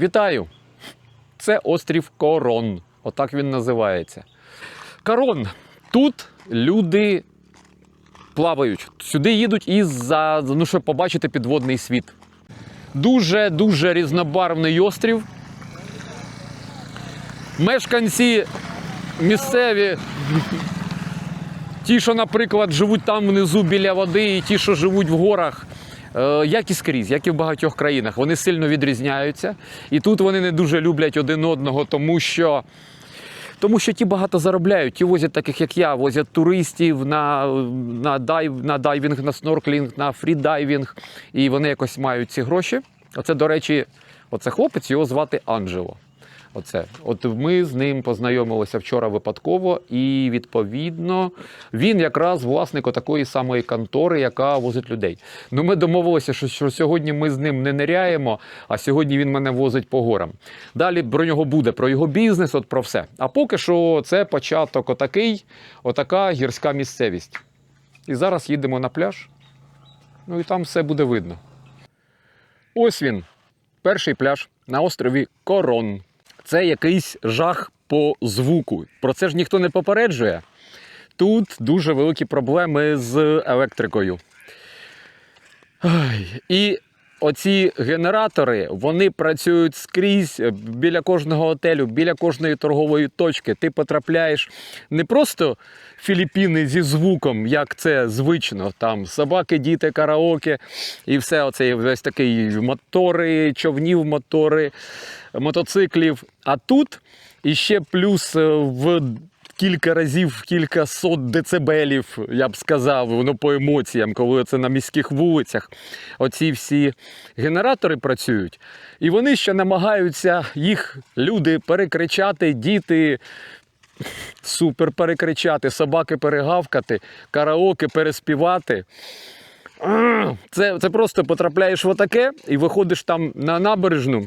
Вітаю! Це острів Корон. Отак він називається. Корон. Тут люди плавають. Сюди їдуть із за ну, щоб побачити підводний світ. Дуже дуже різнобарвний острів. Мешканці місцеві, ті, що, наприклад, живуть там внизу біля води, і ті, що живуть в горах, як і скрізь, як і в багатьох країнах, вони сильно відрізняються. І тут вони не дуже люблять один одного, тому що. Тому що ті багато заробляють, ті возять таких, як я, возять туристів на, на, дайв, на дайвінг, на снорклінг, на фрідайвінг. І вони якось мають ці гроші. Оце, до речі, оце хлопець, його звати Анджело. Оце. От ми з ним познайомилися вчора випадково, і відповідно він якраз власник такої самої контори, яка возить людей. Ну, ми домовилися, що, що сьогодні ми з ним не ниряємо, а сьогодні він мене возить по горам. Далі про нього буде, про його бізнес, от про все. А поки що це початок отакий, отака гірська місцевість. І зараз їдемо на пляж. Ну і там все буде видно. Ось він, перший пляж на острові Корон. Це якийсь жах по звуку. Про це ж ніхто не попереджує. Тут дуже великі проблеми з електрикою. І оці генератори вони працюють скрізь е, біля кожного готелю, біля кожної торгової точки. Ти потрапляєш не просто Філіппіни зі звуком, як це звично, там собаки, діти, караоке і все оце весь такий мотори, човнів, мотори, мотоциклів. А тут іще плюс е, в кілька разів, кілька сот децибелів, я б сказав, ну по емоціям, коли це на міських вулицях. Оці всі генератори працюють, і вони ще намагаються їх люди перекричати, діти. Супер перекричати, собаки перегавкати, караоке переспівати. Це, це просто потрапляєш в отаке і виходиш там на набережну.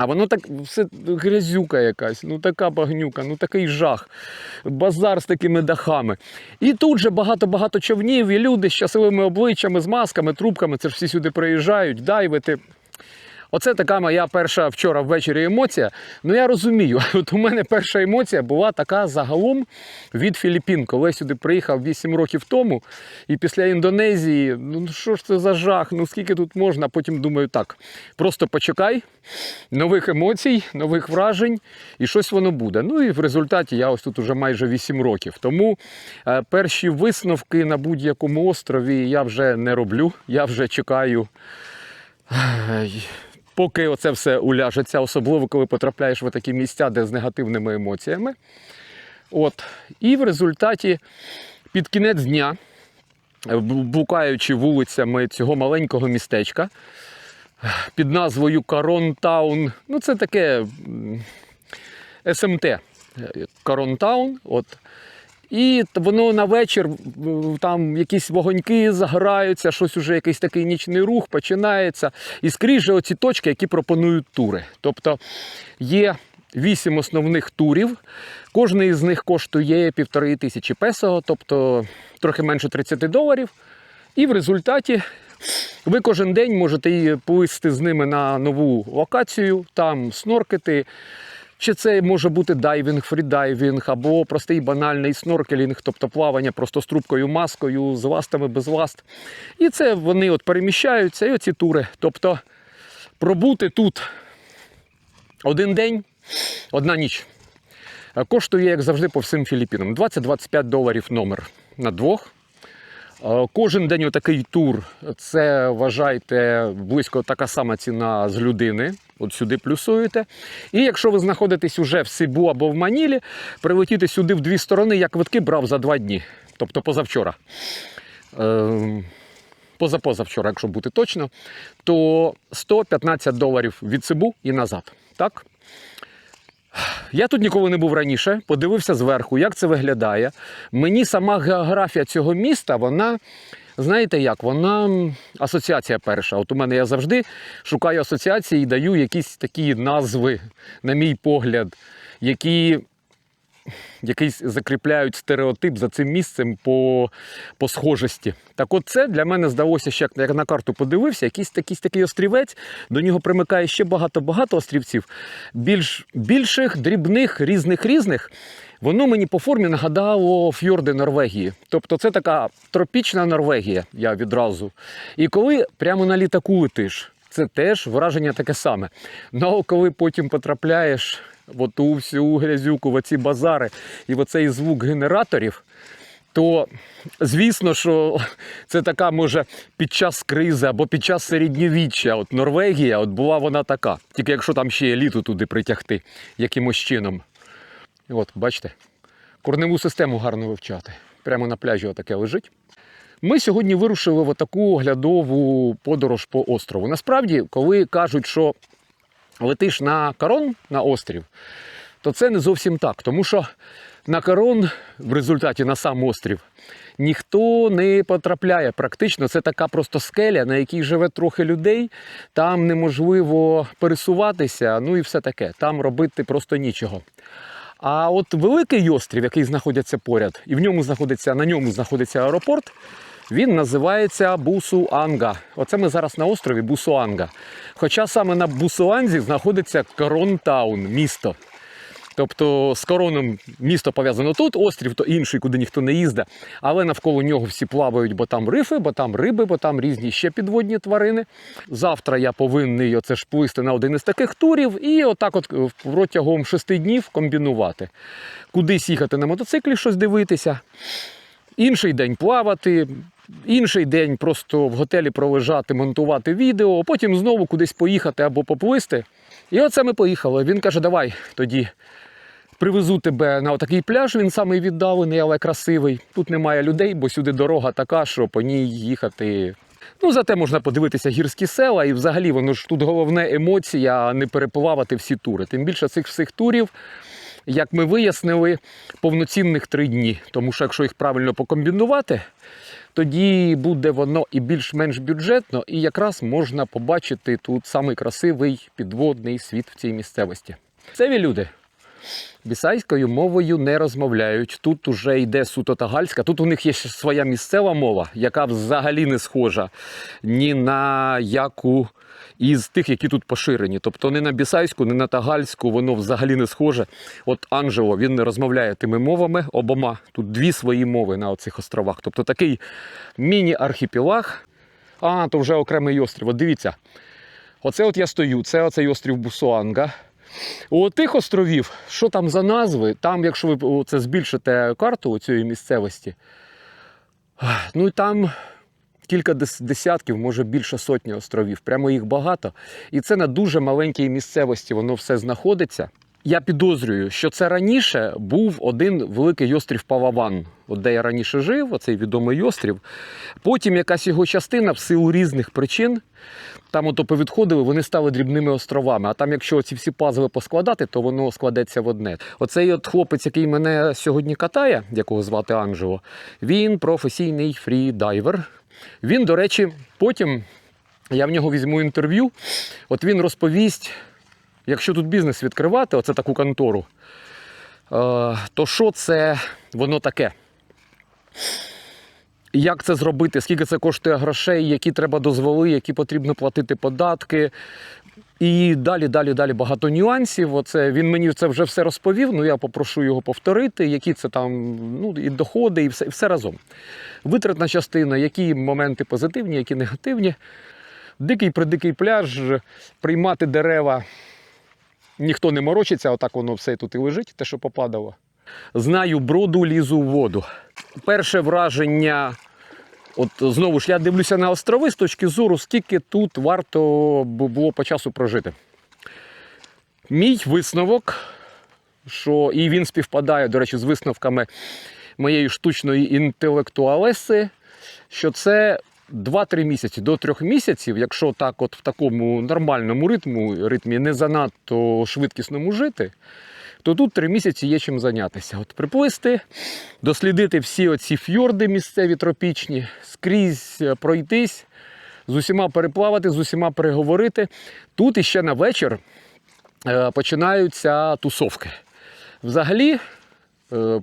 А воно так все грязюка якась, ну така багнюка, ну такий жах. Базар з такими дахами. І тут же багато-багато човнів, і люди з щасливими обличчями, з масками, трубками. Це ж всі сюди приїжджають, дайвити. Оце така моя перша вчора ввечері емоція. Ну я розумію, от у мене перша емоція була така загалом від Філіппін, коли я сюди приїхав 8 років тому. І після Індонезії, ну що ж це за жах? Ну скільки тут можна? Потім думаю, так, просто почекай, нових емоцій, нових вражень, і щось воно буде. Ну і в результаті я ось тут уже майже 8 років. Тому е, перші висновки на будь-якому острові я вже не роблю. Я вже чекаю. е, Поки оце все уляжеться, особливо коли потрапляєш в такі місця, де з негативними емоціями. От. І в результаті під кінець дня, е, блукаючи вулицями цього маленького містечка під назвою Коронтаун, ну це таке СМТ Коронтаун. От. І воно на вечір там якісь вогоньки загораються, щось уже якийсь такий нічний рух починається. І скрізь же оці точки, які пропонують тури. Тобто є вісім основних турів. Кожний із них коштує півтори тисячі песо, тобто трохи менше 30 доларів. І в результаті ви кожен день можете і плисти з ними на нову локацію, там сноркати. Чи це може бути дайвінг, фрідайвінг, або простий банальний сноркелінг, тобто плавання просто з трубкою, маскою, з ластами, без ласт. І це вони от переміщаються, і оці тури. Тобто пробути тут один день, одна ніч. Е, Коштує, як завжди, по всім Філіппінам. 20-25 доларів номер на двох. Е, Кожен день отакий тур це вважайте близько така сама ціна з людини. От сюди плюсуєте. І якщо ви знаходитесь уже в Сибу або в Манілі, прилетіти сюди в дві сторони, я квитки брав за два дні, тобто позавчора. Ем, Позапозавчора, якщо бути точно, то 115 доларів від Сибу і назад. Так? Я тут ніколи не був раніше, подивився зверху, як це виглядає. Мені сама географія цього міста, вона, знаєте як, вона асоціація перша. От у мене я завжди шукаю асоціації і даю якісь такі назви, на мій погляд, які якийсь закріпляють стереотип за цим місцем по, по схожості. Так от це для мене здалося, що як, на карту подивився, якийсь, якийсь такий острівець, до нього примикає ще багато-багато острівців, більш, більших, дрібних, різних різних. Воно мені по формі нагадало фьорди Норвегії. Тобто це така тропічна Норвегія, я відразу. І коли прямо на літаку летиш, це теж враження таке саме. Ну а коли потім потрапляєш в оту всю грязюку, в оці базари і в оцей звук генераторів, то звісно, що це така може під час кризи або під час середньовіччя. От Норвегія, от була вона така. Тільки якщо там ще еліту туди притягти якимось чином. От, бачите, корневу систему гарно вивчати. Прямо на пляжі отаке лежить. Ми сьогодні вирушили в таку оглядову подорож по острову. Насправді, коли кажуть, що летиш на корон на острів, то це не зовсім так. Тому що на корон, в результаті на сам острів, ніхто не потрапляє. Практично це така просто скеля, на якій живе трохи людей. Там неможливо пересуватися, ну і все таке. Там робити просто нічого. А от великий острів, який знаходиться поряд, і в ньому знаходиться, на ньому знаходиться аеропорт, він називається Бусуанга. Оце ми зараз на острові Бусуанга. Хоча саме на Бусуанзі знаходиться Коронтаун, місто. Тобто з короном місто пов'язано тут, острів то інший, куди ніхто не їздить. Але навколо нього всі плавають, бо там рифи, бо там риби, бо там різні ще підводні тварини. Завтра я повинний оце ж плисти на один із таких турів і отак от е, протягом шести днів комбінувати. Кудись їхати на мотоциклі, щось дивитися. Інший день плавати, інший день просто в готелі пролежати, монтувати відео, потім знову кудись поїхати або поплисти. І оце ми поїхали. Він каже: давай тоді привезу тебе на такий пляж. Він самий віддалений, але красивий. Тут немає людей, бо сюди дорога така, що по ній їхати. Ну, зате можна подивитися гірські села, і взагалі воно ж тут головне емоція, не переплавати всі тури. Тим більше цих всіх турів, як ми вияснили, повноцінних три дні. Тому що якщо їх правильно покомбінувати, тоді буде воно і більш-менш бюджетно, і якраз можна побачити тут самий красивий підводний світ в цій місцевості. Цеві люди бісайською мовою не розмовляють. Тут уже йде суто тагальська. Тут у них є ще своя місцева мова, яка взагалі не схожа ні на яку із тих, які тут поширені. Тобто не на бісайську, не на тагальську, воно взагалі не схоже. От Анджело він не розмовляє тими мовами обома. Тут дві свої мови на оцих островах. Тобто такий міні-архіпелаг. А, то вже окремий острів. От дивіться. Оце от я стою, це оцей острів Бусуанга. У тих островів, що там за назви, там, якщо ви це збільшите карту цієї місцевості, ну там кілька десятків, може більше сотні островів. Прямо їх багато. І це на дуже маленькій місцевості воно все знаходиться. Я підозрюю, що це раніше був один великий острів Палаван, от де я раніше жив, оцей відомий острів. Потім якась його частина в силу різних причин там ото повідходили, вони стали дрібними островами. А там, якщо ці всі пазли поскладати, то воно складеться в одне. Оцей от хлопець, який мене сьогодні катає, якого звати Анджело, він професійний фрідайвер. Він, до речі, потім я в нього візьму інтерв'ю. От він розповість, якщо тут бізнес відкривати, оце таку контору, е, то що це воно таке? Як це зробити, скільки це коштує грошей, які треба дозволи, які потрібно платити податки. І далі, далі, далі багато нюансів. Оце він мені це вже все розповів. Ну я попрошу його повторити, які це там ну, і доходи, і все, і все разом. Витратна частина, які моменти позитивні, які негативні. Дикий придикий пляж, приймати дерева. Ніхто не морочиться, отак воно все тут і лежить, те, що попадало. Знаю броду, лізу в воду. Перше враження. От знову ж я дивлюся на острови з точки зору, скільки тут варто було по часу прожити. Мій висновок, що і він співпадає, до речі, з висновками моєї штучної інтелектуалеси, що це 2-3 місяці до 3 місяців, якщо так, от в такому нормальному ритму, ритмі не занадто швидкісному жити, то тут 3 місяці є чим зайнятися. От приплисти, дослідити всі оці фьорди місцеві тропічні, скрізь е, пройтись, з усіма переплавати, з усіма переговорити. Тут іще на вечір е, починаються тусовки. Взагалі,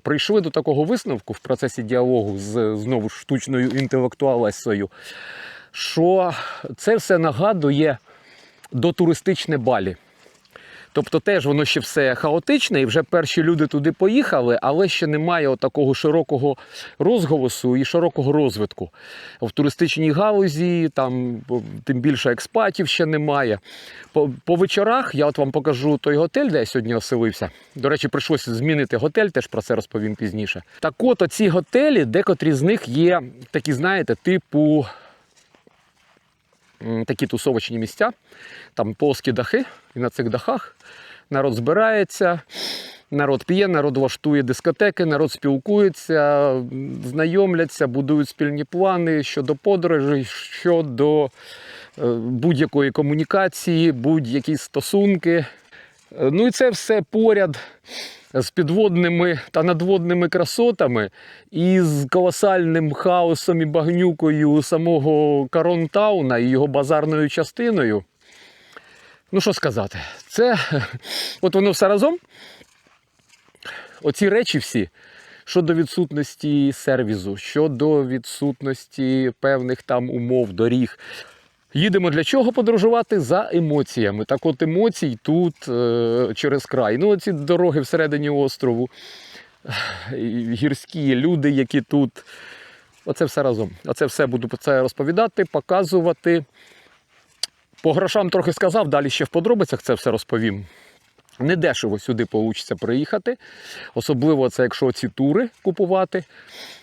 прийшли до такого висновку в процесі діалогу з знову ж штучною інтелектуалесою, що це все нагадує до туристичне балі. Тобто теж воно ще все хаотичне, і вже перші люди туди поїхали, але ще немає такого широкого розголосу і широкого розвитку. В туристичній галузі там тим більше експатів ще немає. По, по вечорах я от вам покажу той готель, де я сьогодні оселився. До речі, прийшлося змінити готель, теж про це розповім пізніше. Так от, оці готелі, декотрі з них є такі, знаєте, типу такі тусовочні місця, там плоскі дахи, і на цих дахах народ збирається, народ п'є, народ влаштує дискотеки, народ спілкується, знайомляться, будують спільні плани щодо подорожей, щодо е, будь-якої комунікації, будь-які стосунки. Е, Ну і це все поряд з підводними та надводними красотами і з колосальним хаосом і багнюкою самого Коронтауна і його базарною частиною. Ну, що сказати, це от воно все разом. Оці речі всі щодо відсутності сервізу, щодо відсутності певних там умов, доріг. Їдемо для чого подорожувати? За емоціями. Так от емоцій тут е, через край. Ну, ці дороги всередині острову, гірські люди, які тут. Оце все разом. Оце все буду це розповідати, показувати. По грошам трохи сказав, далі ще в подробицях це все розповім. Недешево сюди вийде приїхати. Особливо це, якщо ці тури купувати.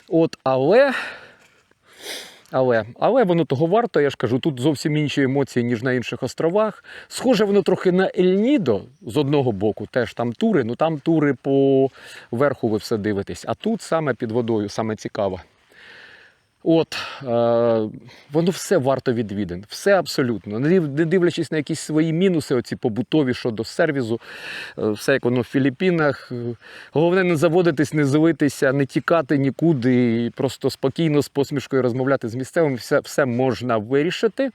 От, але, але, але воно того варто, я ж кажу, тут зовсім інші емоції, ніж на інших островах. Схоже, воно трохи на Ель-Нідо з одного боку, теж там тури, ну там тури по верху ви все дивитесь. А тут саме під водою, саме цікаво. От, е, воно все варто відвідин, все абсолютно. Не дивлячись на якісь свої мінуси, оці побутові щодо сервізу, е, все як воно в Філіппінах. Головне не заводитись, не злитися, не тікати нікуди, і просто спокійно з посмішкою розмовляти з місцевим. Все, все можна вирішити.